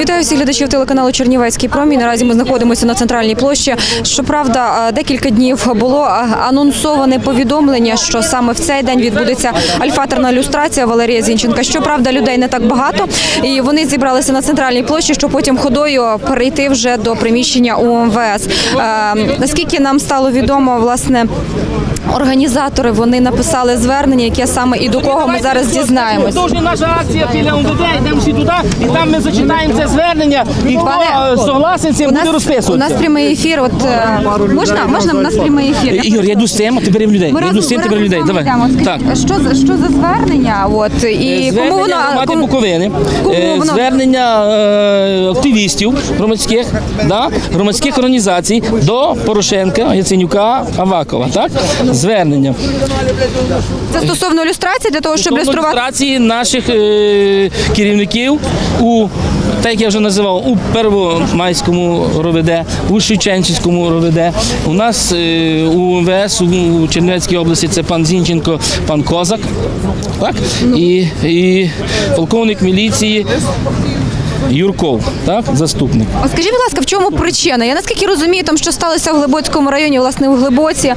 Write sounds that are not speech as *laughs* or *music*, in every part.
Вітаю всіх глядачів телеканалу Чернівецький промінь. Наразі ми знаходимося на центральній площі. Щоправда, декілька днів було анонсоване повідомлення, що саме в цей день відбудеться альфаторна люстрація Валерія Зінченка. Щоправда, людей не так багато, і вони зібралися на центральній площі, щоб потім ходою перейти вже до приміщення УМВС. Наскільки нам стало відомо, власне. Організатори вони написали звернення, яке саме і до кого ми зараз дізнаємось. Дуже наша акція біля УНДД, йдемо всі туди, і там ми зачитаємо це звернення, і хто е, согласен з цим У буде нас, у нас прямий ефір. От е, можна, можна? У нас прямий ефір. Ігор, я йду з цим, а ти бери людей. Ми Я йду з цим, ти бери людей. Давай. Так. Що за що за звернення? От і кому воно кому- Буковини, кому е, звернення е, активістів громадських, да, громадських організацій до Порошенка, Яценюка, Авакова. Так? Звернення. це стосовно ілюстрації для того, щоб Стосовно ілюструвати. люстрації наших е, керівників у так як я вже називав, у Первомайському РОВД, у Шевченчинському РОВД. У нас е, у МВС у Чернівецькій області це пан Зінченко, пан Козак, так? І, і полковник міліції Юрков, так? заступник. От Скажіть, будь ласка, в чому причина? Я наскільки розумію, там що сталося в Глибоцькому районі, власне, у Глибоці. Е,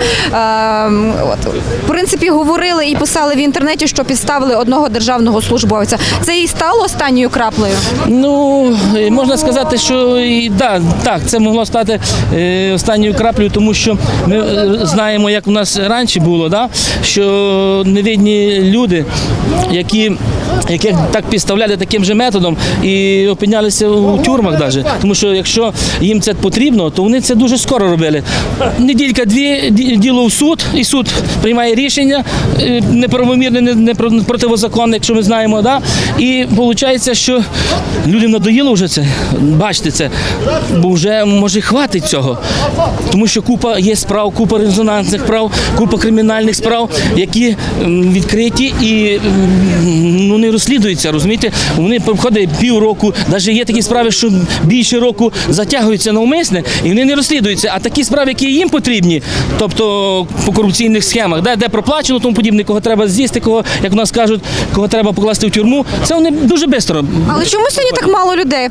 от, в принципі, говорили і писали в інтернеті, що підставили одного державного службовця. Це і стало останньою краплею. Ну, можна сказати, що і, да, так, це могло стати е, останньою краплею, тому що ми е, знаємо, як у нас раніше було, да, що невидні люди, які, яких так підставляли таким же методом і опинялися у тюрмах навіть. Тому що якщо їм це потрібно, то вони це дуже скоро робили. Неділька-дві ді- діло в суд, і суд приймає рішення е, неправомірне, не, не про- противозаконне, якщо ми знаємо. Да? І виходить, що людям надоїло вже це, бачите це, бо вже може хватить цього. Тому що купа є справ, купа резонансних справ, купа кримінальних справ, які відкриті і ну, не розслідуються. Розумієте, вони проходять півроку, навіть є такі справи, що більше року затягуються навмисне, і вони не розслідуються. А такі справи, які їм потрібні, тобто по корупційних схемах, де, де проплачено, тому подібне, кого треба з'їсти, кого, як у нас кажуть, кого треба покласти в тюрму, це вони дуже швидко. Але чому сьогодні так мало людей?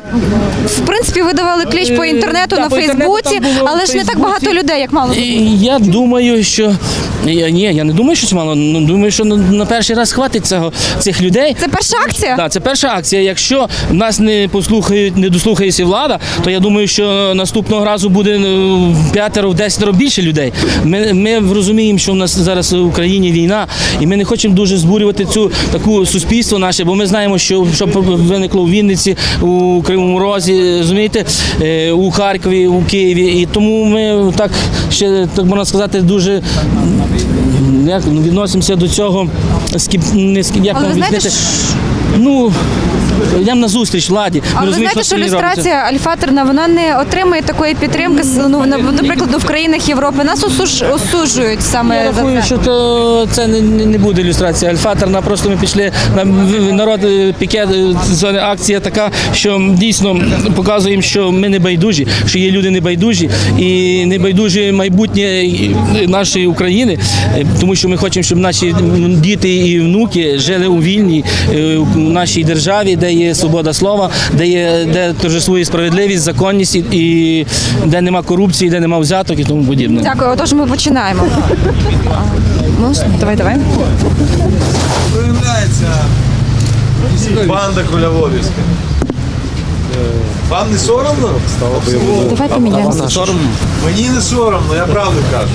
В принципі, ви давали кліч по інтернету Е, на по інтернету Фейсбуці, але ж не так багато людей, як мало. Я думаю, що я, ні, я не думаю, що це мало. Ну думаю, що на, на перший раз хватить цього цих людей. Це перша акція? Да, це перша акція. Якщо в нас не послухають, не дослухається влада, то я думаю, що наступного разу буде в п'ятеро, в десятеро більше людей. Ми, ми розуміємо, що в нас зараз в Україні війна, і ми не хочемо дуже збурювати цю таку суспільство наше, бо ми знаємо, що, що виникло у Вінниці, у Кривому Розі, розумієте, е, у Харкові, у Києві. І тому ми так ще так можна сказати, дуже як відносимося до цього скіп, не скіп, як Але знаєте, об'яснити? Ну, йдемо на зустріч владі. А ви знаєте, що люстрація альфаторна вона не отримує такої підтримки, ну наприклад, в країнах Європи. Нас осуж, осуджують саме Я за це. що то це не, не буде ілюстрація альфаторна. Просто ми пішли на народ е, пікет, е, акція така, що дійсно показуємо, що ми не байдужі, що є люди небайдужі і небайдужі майбутнє е, нашої України, тому що ми хочемо, щоб наші діти і внуки жили у вільній у нашій державі, де є свобода слова, де є де торжествує справедливість, законність і, і де нема корупції, де нема взяток і тому подібне. Дякую. Отож, ми починаємо. Можна? Давай, давай. Проявляється банда Кулявовівська. Вам не соромно? Давай поміняємося. Соромно? Мені не соромно, я правду кажу.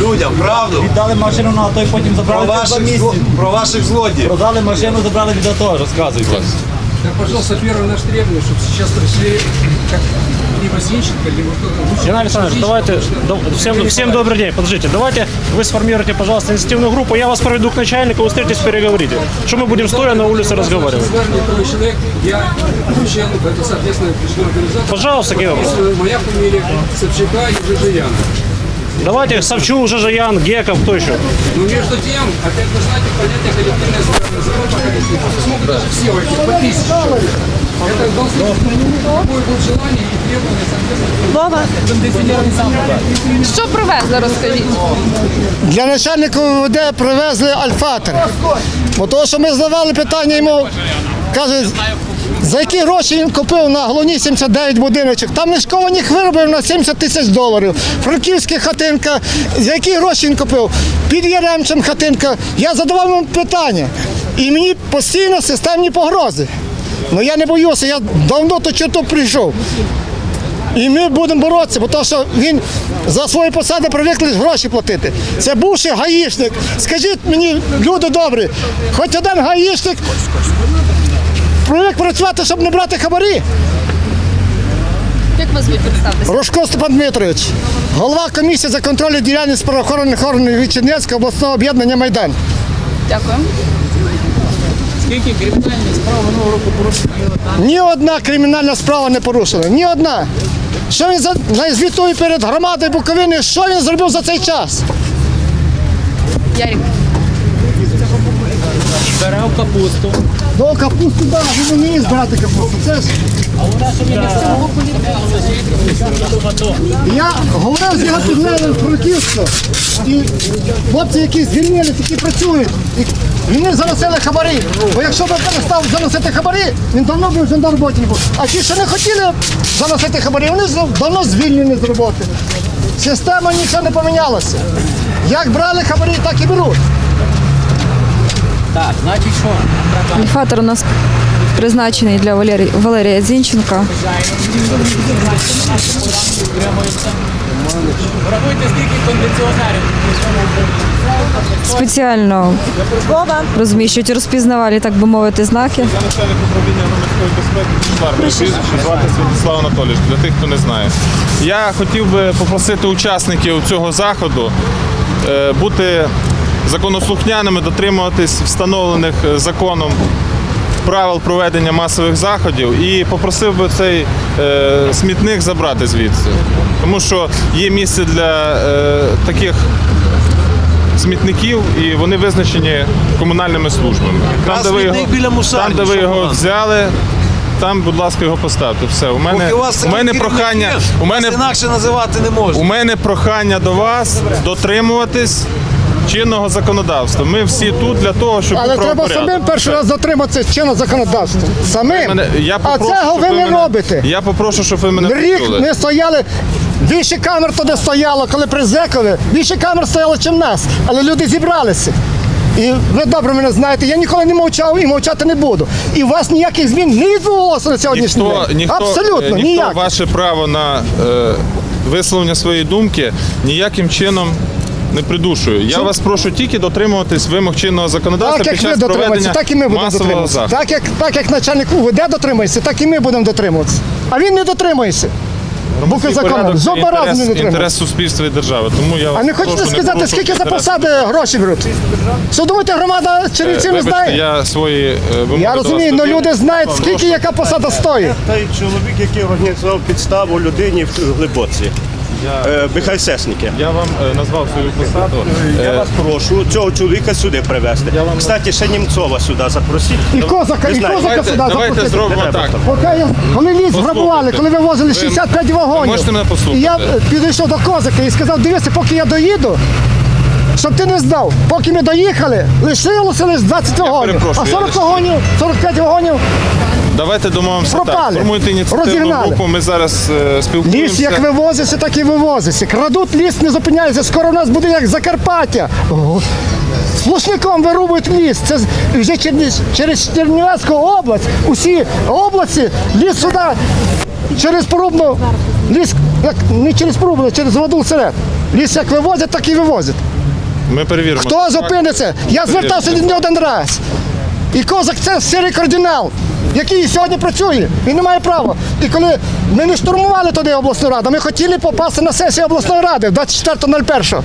Людям, правду. Дали машину на той, потім Про забрали два ваших, місяці. зло- про ваших злодіїв. Продали машину, забрали від АТО, розказуйте. Так, пожалуйста, первое наше требование, чтобы сейчас пришли как либо Зинченко, либо кто-то лучше. Геннадий Александрович, давайте, до- всем, всем добрый день, подождите, давайте вы сформируйте, пожалуйста, инициативную группу, я вас проведу к начальнику, вы встретитесь, переговорите. Что мы будем стоя на улице разговаривать? Государственный трое человек, я член, это, соответственно, пришла организация. Пожалуйста, какие вопросы? Э, Моя фамилия Собчака и Жижияна. Давайте Савчу, Жижаян, Геков, кто еще? Но между тем, опять вы знаете, понятие коллективное закон походить. Просто смогут даже все войти, по тысяче человек. Это должно быть какое будет желание и требование, соответственно. Що привезли, розкажіть. Для начальника УВД привезли альфатор. Бо того, що ми задавали питання йому, каже, за які гроші він купив на головні 79 будиночок? Там нешковані виробив на 70 тисяч доларів. Франківська хатинка. За які гроші він купив? Під Яремчем хатинка. Я задавав йому питання. І мені постійно системні погрози. Ну я не боюся, я давно до черту прийшов. І ми будемо боротися, бо що він за свої посади привикли гроші платити. Це бувший гаїшник. Скажіть мені, люди добрі, хоч один гаїшник привик працювати, щоб не брати хабарі. Як ви звуть представтеся? Рожко Степан Дмитрович, голова комісії за контроль діяльності правоохоронних органів від Чернецького обласного об'єднання Майдан. Дякую. Скільки кримінальних справ минулого року порушено? Ні одна кримінальна справа не порушена. Ні одна. Що він за звітує перед громадою Буковини, що він зробив за цей час? Ярик. Беремо капусту. До капусту, да, він не вміє збирати капусту. Це ж Я говорив з його підлеглим Франківську, і хлопці, які звільнили, такі працюють, і вони заносили хабарі. Бо якщо б перестав заносити хабарі, він давно б вже на роботі не був. А ті, що не хотіли заносити хабарі, вони давно звільнені з роботи. Система нічого не помінялася. Як брали хабарі, так і беруть. Так, значить що? Альфатор у нас призначений для Валерія, Валерія Зінченка. Рахуйте, скільки кондиціонерів. Спеціально розміщують розпізнавалі, так би мовити, знаки. начальник управління громадської безпеки. Прізвище звати Святослав Анатолійович, для тих, хто не знає. Я хотів би попросити учасників цього заходу е, бути законослухняними, дотримуватись встановлених е, законом правил проведення масових заходів і попросив би цей е, смітник забрати звідси. Тому що є місце для е, таких смітників, і вони визначені комунальними службами. Там, де ви його, біля мусарні, там, де ви його взяли, там, будь ласка, його поставте. Все, у мене, у вас у мене прохання. У мене, інакше називати не у мене прохання до вас дотримуватись чинного законодавства. Ми всі тут для того, щоб Але треба правопорядок. самим перший раз дотриматися чинного законодавства. Самим. Мене- я а попрошу, цього щоб ви не мене- робите. Я попрошу, щоб ви мене Рік почули. ми стояли. Більше камер туди стояло, коли призекали. Більше камер стояло, ніж нас. Але люди зібралися. І ви добре мене знаєте, я ніколи не мовчав і мовчати не буду. І у вас ніяких змін не відбулося на сьогоднішній Ніхто, день. ніхто, Абсолютно, е, ніхто ніяк. ваше право на е, висловлення своєї думки ніяким чином не придушує. Я вас прошу тільки дотримуватись вимог чинного законодавства Так як ви час дотримуєтеся, проведення так і ми будемо масового дотримуватися. заходу. Так як, так як начальник УВД дотримується, так і ми будемо дотримуватися. А він не дотримується. Громадський закону. порядок це Жодного разу не інтерес, дотримується. інтерес суспільства і держави. Тому я А вас не хочете прошу сказати, порушувати скільки за інтерес. посади гроші беруть? Що думаєте, громада чернівців не Вибачте, знає? я свої е, вимоги Я до вас розумію, але довів. люди знають, скільки яка посада стоїть. Той чоловік, який організував підставу людині в глибоці. Е, Михайло Я вам е, назвав свою посаду. Я Е, вас прошу цього чоловіка сюди привезти. Кстати, ще Німцова сюди запросіть. І козака, і козака Давайте, сюди давайте запросити. зробимо так. Поки я, коли ліс грабували, коли вивозили 65 вагонів, можете мене послухати? і я е, підійшов до козака і сказав, дивися, поки я доїду, щоб ти не здав. Поки ми доїхали, лишилося лише 20 вагонів. А 40 вагонів, 45 вагонів Давайте домовимося так. Пропали. Формуйте ініціативну Розігнали. групу. Ми зараз е, спілкуємося. Ліс як вивозиться, так і вивозиться. Крадуть ліс, не зупиняються. Скоро у нас буде як Закарпаття. О, Сплошником вирубують ліс. Це з- вже через, через Чернівецьку область. Усі області ліс сюди через порубну. Ліс як не через порубну, а через воду серед. Ліс як вивозять, так і вивозять. Ми перевіримо. Хто зупиниться? Я звертався до нього один раз. І козак це сирий кардинал, який сьогодні працює. Він не має права. І коли ми не штурмували туди обласну раду, ми хотіли попасти на сесію обласної ради 24.01.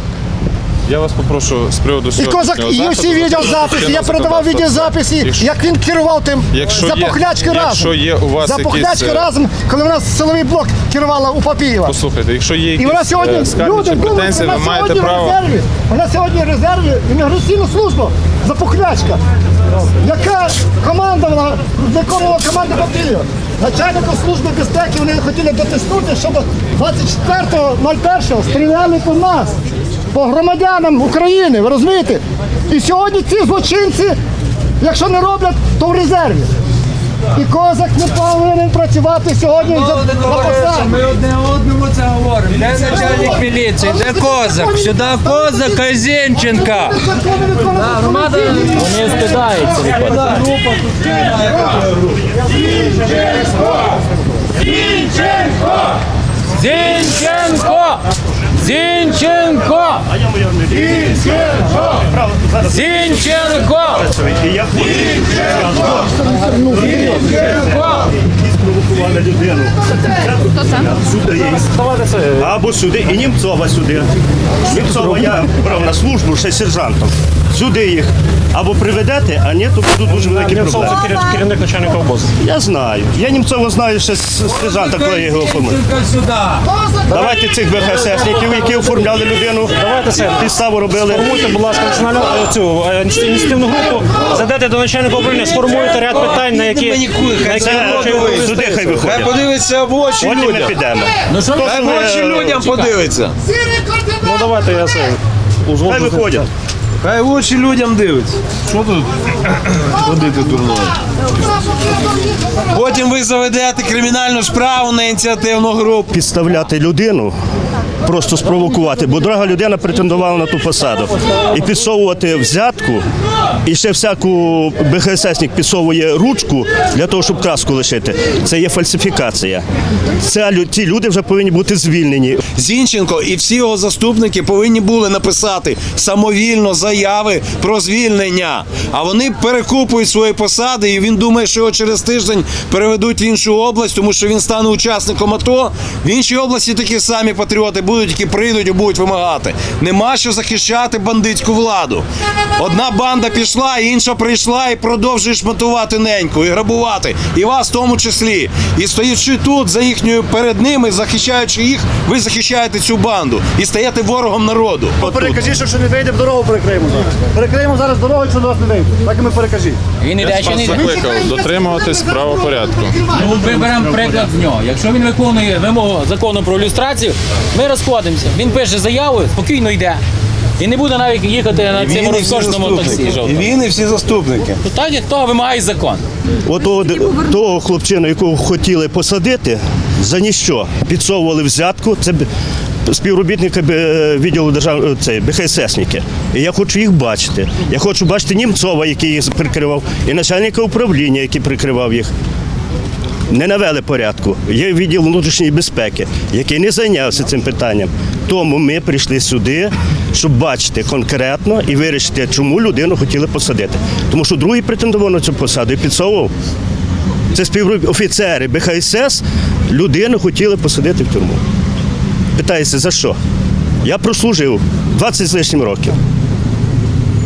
Я вас попрошу з приводу І козак, і всі відеозаписи, я передавав відеозаписи, Якщо- як він керував тим Якщо за є- похлячки разом. якщо є у вас за якісь, похлячки е, разом, коли вона силовий блок керувала у Попієва. Послухайте, якщо є І вона сьогодні, е, люди претензії, вона ви маєте сьогодні в резерві. Вона сьогодні в резерві імміграційну службу за пухлячка. Яка команда вона виконувала команда Попієва? Начальником служби безпеки вони хотіли дотиснути, щоб 24.01 стріляли по нас, по громадянам України, ви розумієте? І сьогодні ці злочинці, якщо не роблять, то в резерві. І козак не повинен працювати сьогодні за, посаду. Ми одне одному це говоримо. Де начальник міліції, де козак? Сюди козак Казінченка. Зінченка. Вони стидаються виходить. Зінченко! Зінченко! Зінченко! Спровокували людину. Сюди. Або сюди, і Німцова сюди. Німцова я брав на службу ще сержантом. Сюди їх. Або приведете, а ні, то будуть дуже великі Німцов проблеми. це керів- керівник начальника обозу. Я знаю. Я Німцова знаю ще з з сержанта, коли я його помив. Давайте цих БХССників, які оформляли людину, Давайте це. підставу робили. Сформуйте, будь ласка, національну е, цю е, ініціативну групу, зайдете до начальника управління, сформуйте ряд питань, на які, на які Це хоче сюди хай виходять. Подивиться в очі Потім ми людям. підемо. Хай в очі людям подивиться. Ну давайте я це Хай виходять. Хай в очі людям дивиться. Що тут ходити дурною? Потім ви заведете кримінальну справу на ініціативну групу. підставляти людину, просто спровокувати, бо дорога людина претендувала на ту посаду. І підсовувати взятку, і ще всяку БХССник підсовує ручку для того, щоб краску лишити. Це є фальсифікація. Це ті люди вже повинні бути звільнені. Зінченко і всі його заступники повинні були написати самовільно заяви про звільнення. А вони перекупують свої посади, і він думає, що його через тиждень переведуть в іншу область, тому що він стане учасником АТО. В іншій області такі самі патріоти будуть, які прийдуть і будуть вимагати. Нема що захищати бандитську владу. Одна банда пішла, інша прийшла і продовжує шматувати неньку і грабувати. І вас в тому числі. І стоячи тут за їхньою перед ними, захищаючи їх, ви захищаєте цю банду і стаєте ворогом народу. Перекажіть, що, не вийде, дорогу перекриємо зараз. Перекриємо зараз дорогу, якщо до вас не вийде. Так і ми перекажіть. Він іде чи не йде? Закликав дотримуватись правопорядку. Ну, ми беремо приклад з нього. Якщо він виконує вимогу закону про люстрацію, ми розходимося. Він пише заяву, спокійно йде. І не буде навіть їхати на Він цьому і всі розкошному таксі. заступники. І жовтому. він і всі заступники. То Так як того вимагає закон. От того, того хлопчину, якого хотіли посадити, за ніщо підсовували взятку. Це б- співробітники е, відділу держав... цей, БХССники. І я хочу їх бачити. Я хочу бачити Німцова, який їх прикривав, і начальника управління, який прикривав їх. Не навели порядку. Є відділ внутрішньої безпеки, який не зайнявся цим питанням. Тому ми прийшли сюди, щоб бачити конкретно і вирішити, чому людину хотіли посадити. Тому що другий претендував на цю посаду і підсовував. Це співофіцери БХСС людину хотіли посадити в тюрму. Питається, за що? Я прослужив 20 з лишнім років.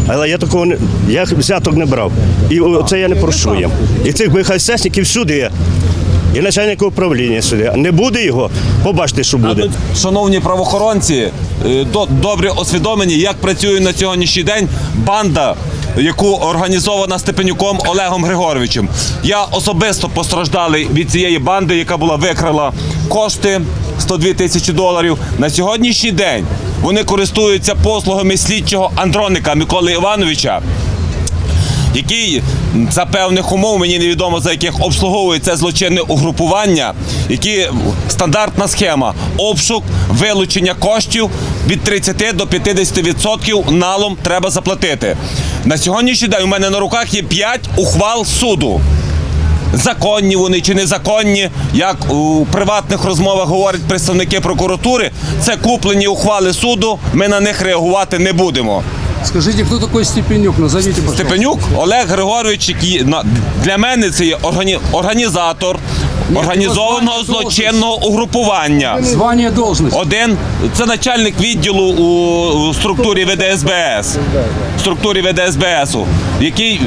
Але я такого не я взяток не брав. І це я не прошу їм. І цих БХССників всюди є. І начальника управління сюди. Не буде його, побачите, що буде. Шановні правоохоронці, е, добре освідомлені, як працює на сьогоднішній день банда, яку організована Степенюком Олегом Григоровичем. Я особисто постраждалий від цієї банди, яка була викрала кошти 102 тисячі доларів. На сьогоднішній день вони користуються послугами слідчого Андроника Миколи Івановича який за певних умов, мені невідомо за яких обслуговує це злочинне угрупування, які стандартна схема обшук, вилучення коштів від 30 до 50% налом треба заплатити. На сьогоднішній день у мене на руках є 5 ухвал суду. Законні вони чи незаконні, як у приватних розмовах говорять представники прокуратури, це куплені ухвали суду. Ми на них реагувати не будемо. Скажите, кто такой Степенюк? Назовите, пожалуйста. Степенюк Олег Григорович, для мене це є органі- організатор організованого злочинного угрупування. Звание, должность. Один це начальник відділу у, у структурі ВДСБС, в структурі ВДСБСу, який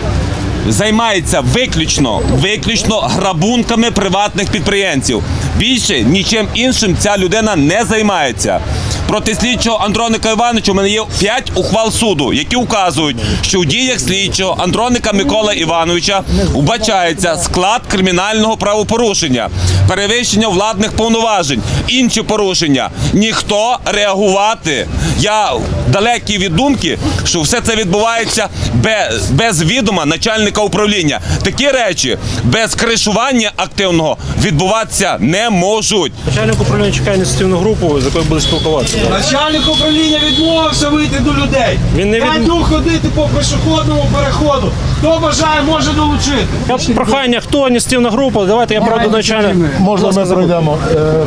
займається виключно, виключно грабунками приватних підприємців. Більше нічим іншим ця людина не займається. Проти слідчого Андроника Івановича у мене є 5 ухвал суду, які вказують, що у діях слідчого Андроника Микола Івановича вбачається склад кримінального правопорушення, перевищення владних повноважень, інші порушення. Ніхто реагувати. Я далекий від думки, що все це відбувається без відома начальника начальника управління. Такі речі без кришування активного відбуватися не можуть. Начальник управління чекає ініціативну групу, з якою буде спілкуватися. Начальник управління відмовився вийти до людей. Він не від- ходити по пішохідному переходу. Хто бажає, може долучити. Я прохання, хто ініціативна група, давайте я проведу до начальника. Можна ми пройдемо.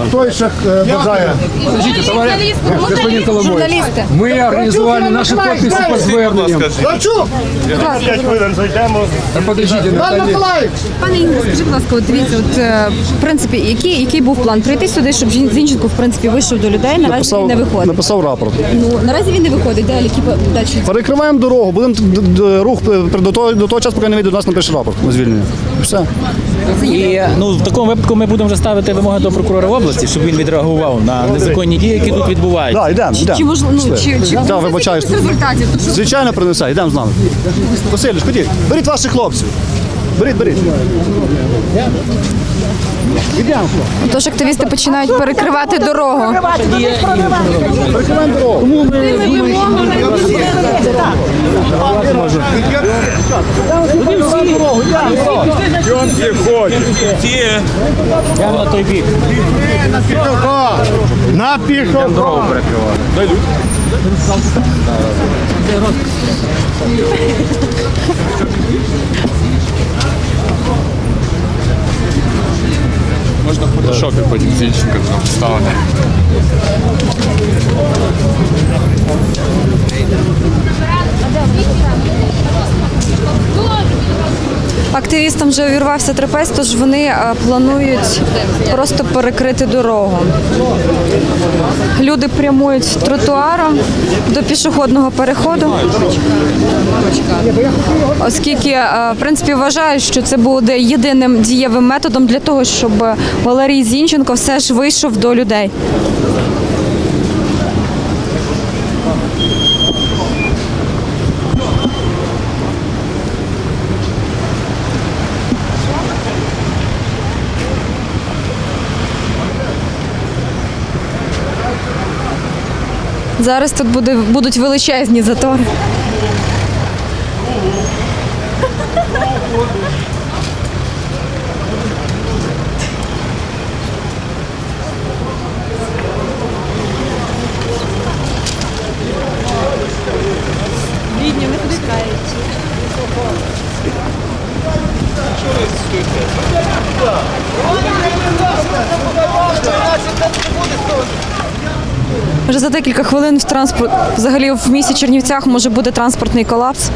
Хто ще бажає? Подождите, товарищ, господин Коломой. Журналісти. Мы организовали наши подписи по зверненням. Лавчук, П'ять хвилин зайдемо. Подождите, Пан Миколаївич. Пане Ігор, скажіть, будь ласка, от дивіться, от е, в принципі, який, який був план? Прийти сюди, щоб Зінченко в принципі вийшов до людей. Наразі він не виходить. Написав рапорт. Ну наразі він не виходить. Далі які по- далі? Перекриваємо дорогу, будемо д- д- рух е, до того, до того часу, поки не вийде до нас напише рапорт на звільнення. І Все. І ну в такому випадку ми будемо вже ставити вимоги до прокурора області, щоб він відреагував на незаконні дії, які тут відбуваються. Так, йдемо, йдемо. Чи можливо, ну чи, чи принесе вибачаюсь. результатів? То що Звичайно, принесе, йдемо з нами. Василь, ходіть, беріть ваших хлопців. Беріть, беріть. Тож активісти починають перекривати дорогу. Перекриваємо дорогу. Я на той бік. На пішохід. Можна в фотошопі потім Зінченка там ставити. Активістам вже увірвався трапець, тож вони е, планують просто перекрити дорогу. Люди прямують тротуаром до пішохідного переходу, оскільки е, в принципі вважають, що це буде єдиним дієвим методом для того, щоб Валерій Зінченко все ж вийшов до людей. Зараз тут буде, будуть величезні затори. Вже за декілька хвилин в транспорт взагалі в місті Чернівцях може бути транспортний колапс.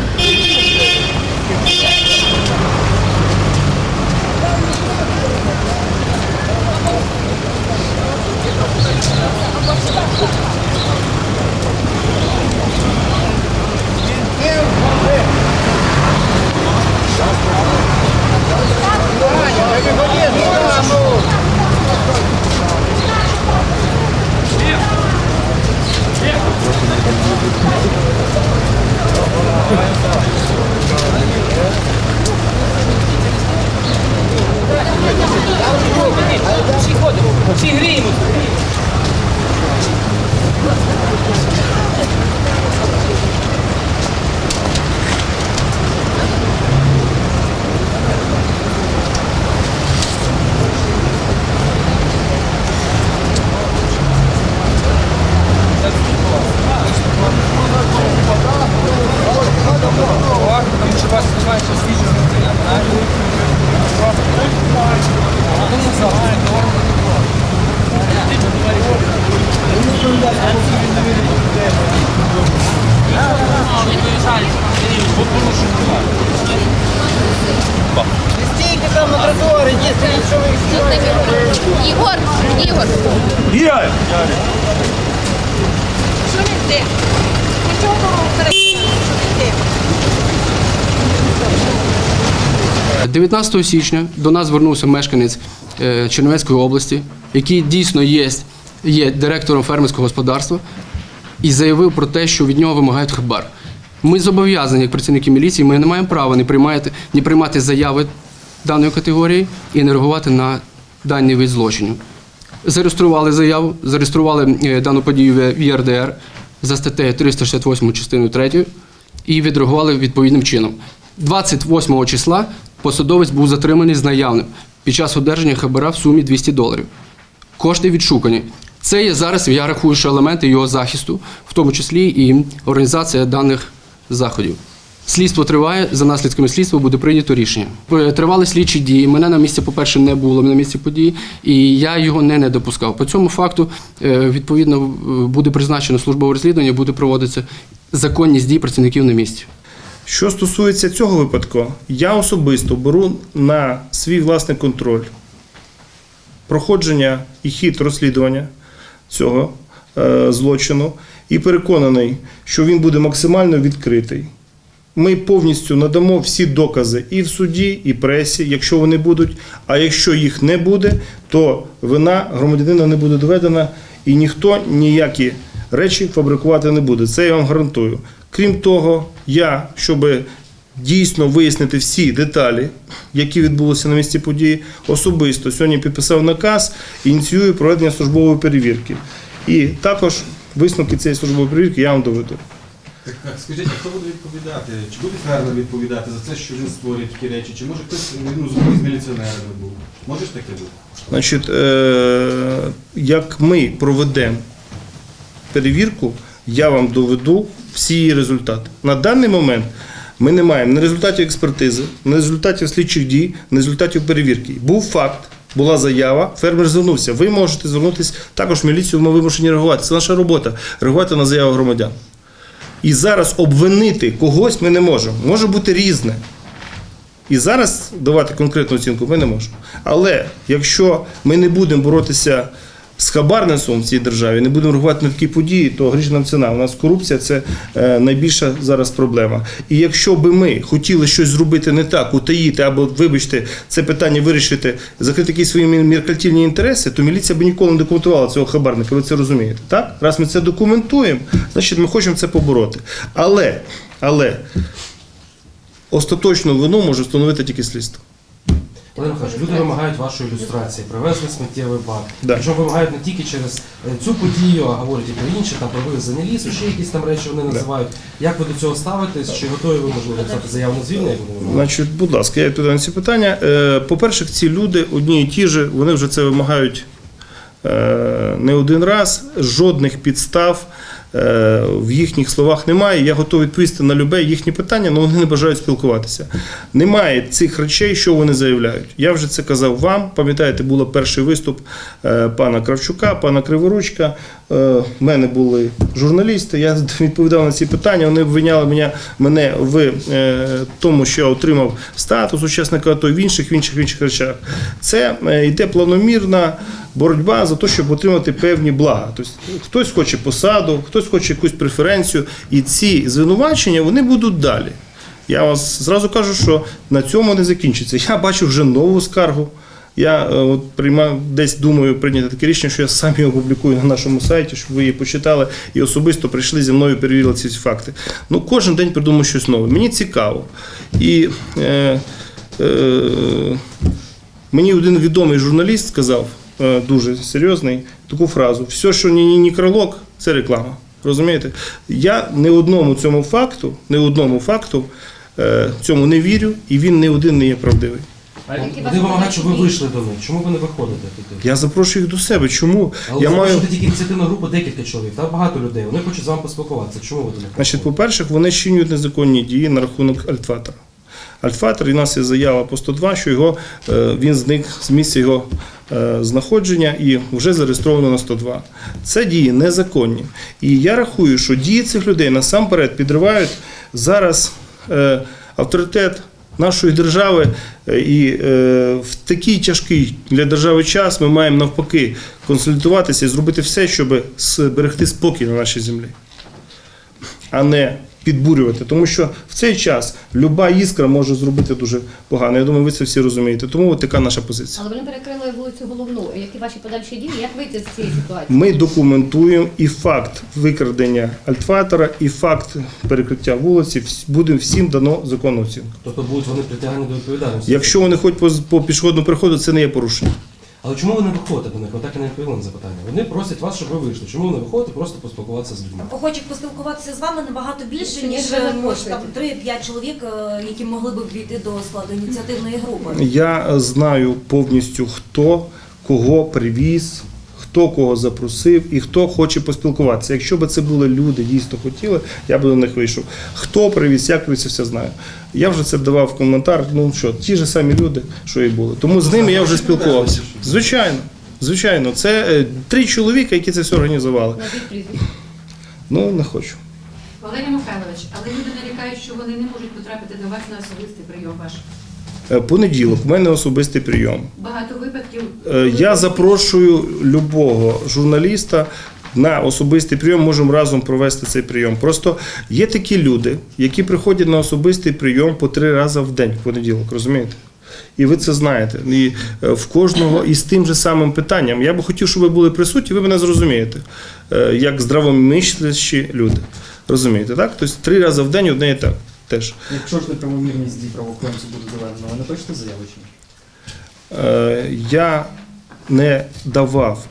Ігор, Ігор. Є! Що він ти? Нічого перед... 19 січня до нас звернувся мешканець е, Чернівецької області, який дійсно є, є директором фермерського господарства, і заявив про те, що від нього вимагають хабар. Ми зобов'язані, як працівники міліції, ми не маємо права не приймати, не приймати заяви даної категорії і не реагувати на даний вид злочинів. Зареєстрували заяву, зареєстрували е, дану подію в ЄРДР за статтею 368 частиною 3 і відреагували відповідним чином. 28 числа посадовець був затриманий з наявним під час одержання хабара в сумі 200 доларів. Кошти відшукані. Це є зараз, я рахую, що елементи його захисту, в тому числі і організація даних заходів. Слідство триває, за наслідками слідства буде прийнято рішення. Е, Тривали слідчі дії. Мене на місці, по-перше, не було на місці події, і я його не, не допускав. По цьому факту, е, відповідно, е, буде призначено службове розслідування, буде проводитися законність дій працівників на місці. Що стосується цього випадку, я особисто беру на свій власний контроль проходження і хід розслідування цього е, злочину і переконаний, що він буде максимально відкритий. Ми повністю надамо всі докази і в суді, і пресі, якщо вони будуть. А якщо їх не буде, то вина громадянина не буде доведена і ніхто ніякі речі фабрикувати не буде. Це я вам гарантую. Крім того, я, щоб дійсно вияснити всі деталі, які відбулися на місці події, особисто сьогодні підписав наказ ініціюю проведення службової перевірки. І також висновки цієї службової перевірки я вам доведу. Так, скажіть, а хто буде відповідати? Чи буде фермер відповідати за це, що він створює такі речі? Чи може хтось ну, з міліціонерами був? Може ж таке бути? Значить, е, як ми проведемо перевірку, я вам доведу всі її результати. На даний момент ми не маємо ні результатів експертизи, ні результатів слідчих дій, ні результатів перевірки. Був факт, була заява, фермер звернувся. Ви можете звернутися також в міліцію, ми вимушені реагувати. Це наша робота реагувати на заяву громадян. І зараз обвинити когось ми не можемо. Може бути різне. І зараз давати конкретну оцінку ми не можемо. Але якщо ми не будемо боротися з хабарництвом в цій державі, не будемо реагувати на такі події, то гріш нам ціна. У нас корупція це е, найбільша зараз проблема. І якщо би ми хотіли щось зробити не так, утаїти або, вибачте, це питання вирішити, закрити якісь свої меркантильні інтереси, то міліція би ніколи не документувала цього хабарника. Ви це розумієте? Так? Раз ми це документуємо, значить ми хочемо це побороти. Але, але остаточну вину може встановити тільки слідство. Володимир Михайлович, люди вимагають вашої ілюстрації, привезли сміттєвий бак. Да. Причому вимагають не тільки через е, цю подію, а говорять і про інші, там про вивезення лісу, ще якісь там речі вони називають. Як ви до цього ставитесь? Чи готові ви можливо написати заяву на звільнення? Значить, будь ласка, я відповідаю на ці питання. Е, По-перше, ці люди одні і ті ж, вони вже це вимагають е, не один раз. Жодних підстав в їхніх словах немає. Я готовий відповісти на любе їхнє питання, але вони не бажають спілкуватися. Немає цих речей, що вони заявляють. Я вже це казав вам. Пам'ятаєте, був перший виступ е, пана Кравчука, пана Криворучка. Е, В мене були журналісти. Я *laughs* відповідав на ці питання. Вони обвиняли мене, в е, тому, що я отримав статус учасника АТО, в інших, в інших, в інших речах. Це е, йде планомірна боротьба за те, щоб отримати певні блага. Тобто хтось хоче посаду, хтось хоче якусь преференцію, і ці звинувачення вони будуть далі. Я вас зразу кажу, що на цьому не закінчиться. Я бачу вже нову скаргу. Я е, от приймав десь думаю прийняти таке рішення, що я сам його опублікую на нашому сайті, щоб ви її почитали і особисто прийшли зі мною, перевірили ці факти. Ну кожен день придумаю щось нове. Мені цікаво. І е, е, мені один відомий журналіст сказав, дуже серйозний, таку фразу: все, що не, не некролог, це реклама. Розумієте? Я не одному цьому факту, не одному факту е, цьому не вірю, і він не один не є правдивий. Вони вимагають, щоб ви вийшли до них. Чому ви не виходите туди? Я запрошую їх до себе. Чому? Але я маю. тільки ініціативну групу декілька чоловік, там багато людей. Вони хочуть з вами поспілкуватися. Чому ви туди? Значить, по-перше, вони чинюють незаконні дії на рахунок Альтфатора. Альтфатор, і в нас є заява по 102, що його, е, він зник з місця його е, знаходження і вже зареєстровано на 102. Це дії незаконні. І я рахую, що дії цих людей насамперед підривають зараз е, авторитет нашої держави. Е, І е, в такий тяжкий для держави час ми маємо навпаки консолідуватися і зробити все, щоб зберегти спокій на нашій землі а не підбурювати. Тому що в цей час люба іскра може зробити дуже погано. Я думаю, ви це всі розумієте. Тому от така наша позиція. Але вони перекрили вулицю головну. Які ваші подальші дії? Як вийти з цієї ситуації? Ми документуємо і факт викрадення альтфатора, і факт перекриття вулиці. Вс- Буде всім дано законну оцінку. Тобто будуть вони притягнені до відповідальності. Якщо вони ходять по, по пішохідному переходу, це не є порушення. Але чому ви не виходите до них? Ви так і не відповіли на запитання. Вони просять вас, щоб ви вийшли. Чому ви не виходите просто поспілкуватися з людьми? Охочих поспілкуватися з вами набагато більше, Ні, ніж е, там 3-5 чоловік, е, які могли б війти до складу ініціативної групи. Я знаю повністю, хто кого привіз, хто кого запросив і хто хоче поспілкуватися. Якщо б це були люди, дійсно хотіли, я б до них вийшов. Хто привіз, як привіз, все знаю. Я вже це давав в коментар. Ну що, ті ж самі люди, що і були. Тому з ними я вже спілкувався. Звичайно. Звичайно, це е, три чоловіка, які це все організували. Ну, не хочу. Валерій Михайлович, але люди нарікають, що вони не можуть потрапити до вас на особистий прийом ваш. Е, Понеділок, у мене особистий прийом. Багато випадків. Е, Я запрошую любого журналіста на особистий прийом, можемо разом провести цей прийом. Просто є такі люди, які приходять на особистий прийом по три рази в день, в понеділок, розумієте? І ви це знаєте. І е, в кожного із тим же самим питанням. Я би хотів, щоб ви були присутні, ви мене зрозумієте, як здравомислящі люди. Розумієте, так? Тобто три рази в день одне і так теж. Якщо ж неправомірність дій правоохоронців буде доведена, ви напишете заяву чи ні? Е, Я не давав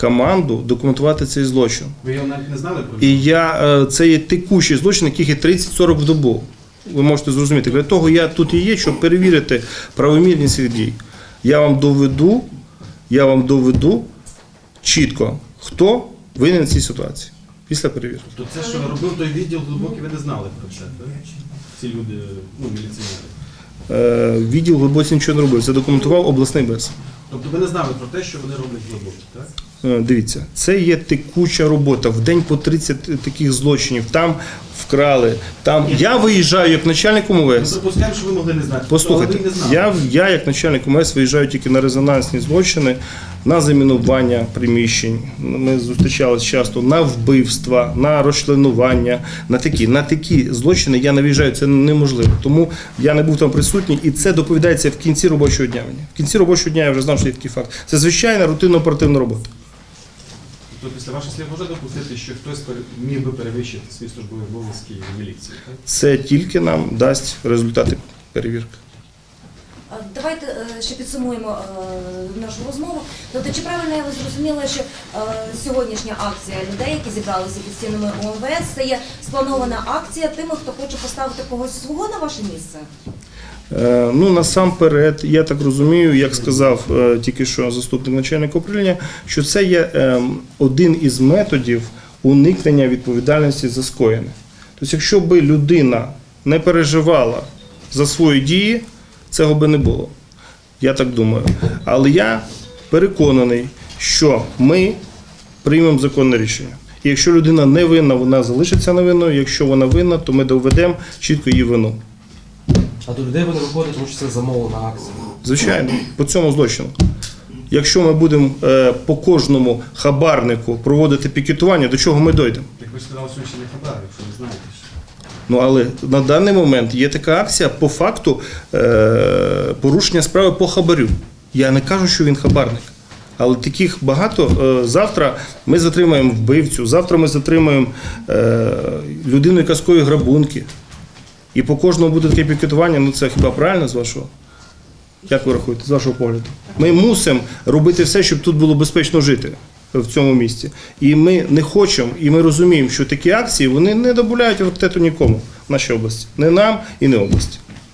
команду документувати цей злочин. Ви його навіть не знали про І я е, це є текущий злочин, яких є 30-40 в добу. Ви можете зрозуміти. Для того я тут і є, щоб перевірити правомірність цих дій. Я вам доведу, я вам доведу чітко, хто винен в цій ситуації після перевірки. То це, що робив той відділ глибокий, ви не знали про це, так? Ці люди, ну, міліціонери. Е, Відділ глибоці нічого не робив. Це документував обласний без. Тобто ви не знали про те, що вони роблять глибокий, так? Е, Дивіться, це є текуча робота. В день по 30 таких злочинів. Там вкрали. Там я виїжджаю як начальник Ми ОМВС. допускаємо, що ви могли не знати. Послухайте, не я, я як начальник ОМС виїжджаю тільки на резонансні злочини, на замінування приміщень. Ми зустрічалися часто на вбивства, на розчленування, на такі. На такі злочини я не виїжджаю, це неможливо. Тому я не був там присутній, і це доповідається в кінці робочого дня. мені. В кінці робочого дня я вже знав, що є такий факт. Це звичайна рутинно оперативна робота. Тобто після ваших слів можна допустити, що хтось міг би перевищити свій службовий обов'язки в міліції, так? Це тільки нам дасть результати перевірки. Е, Давайте е, ще підсумуємо е, нашу розмову. Тобто, чи правильно я вас зрозуміла, що сьогоднішня акція людей, які зібралися під стінами ОМВС, це є спланована акція тими, хто хоче поставити когось свого на ваше місце? Ну, насамперед, я так розумію, як сказав тільки що заступник начальника управління, що це є один із методів уникнення відповідальності за скоєне. Тобто, якщо би людина не переживала за свої дії, цього би не було. Я так думаю. Але я переконаний, що ми приймемо законне рішення. І якщо людина не винна, вона залишиться невинною. Якщо вона винна, то ми доведемо чітко її вину. А до людей ви не тому що це замовлена акція. Звичайно, по цьому злочину. Якщо ми будемо е, по кожному хабарнику проводити пікетування, до чого ми дійдемо? Як ви сказали, що ще не хабар, якщо не знаєте. що. Ну але на даний момент є така акція по факту е, порушення справи по хабарю. Я не кажу, що він хабарник. Але таких багато. Е, Завтра ми затримаємо вбивцю, завтра ми затримаємо е, людину, скоює грабунки. І по кожному буде таке пікетування, ну це хіба правильно з вашого? Як ви рахуєте, з вашого погляду? Ми мусимо робити все, щоб тут було безпечно жити в цьому місті. І ми не хочемо, і ми розуміємо, що такі акції вони не добуляють авторитету нікому в нашій області. Не нам і не області.